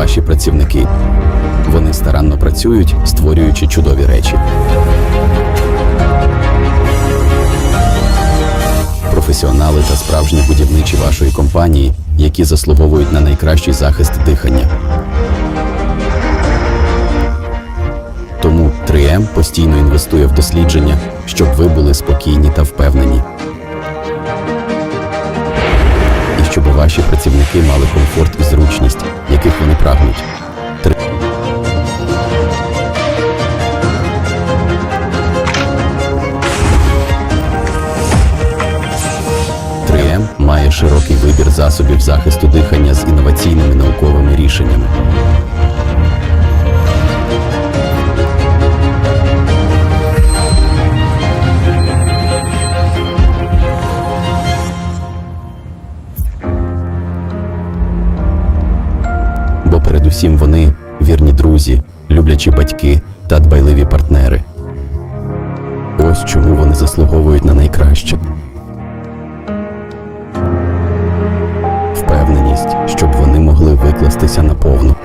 працівники. Вони старанно працюють, створюючи чудові речі. Професіонали та справжні будівничі вашої компанії, які заслуговують на найкращий захист дихання. Тому 3М постійно інвестує в дослідження, щоб ви були спокійні та впевнені. І щоб ваші працівники мали широкий вибір засобів захисту дихання з інноваційними науковими рішеннями. бо передусім вони вірні друзі, люблячі батьки та дбайливі партнери. Ось чому вони заслуговують на найкраще. Впевненість, щоб вони могли викластися наповну.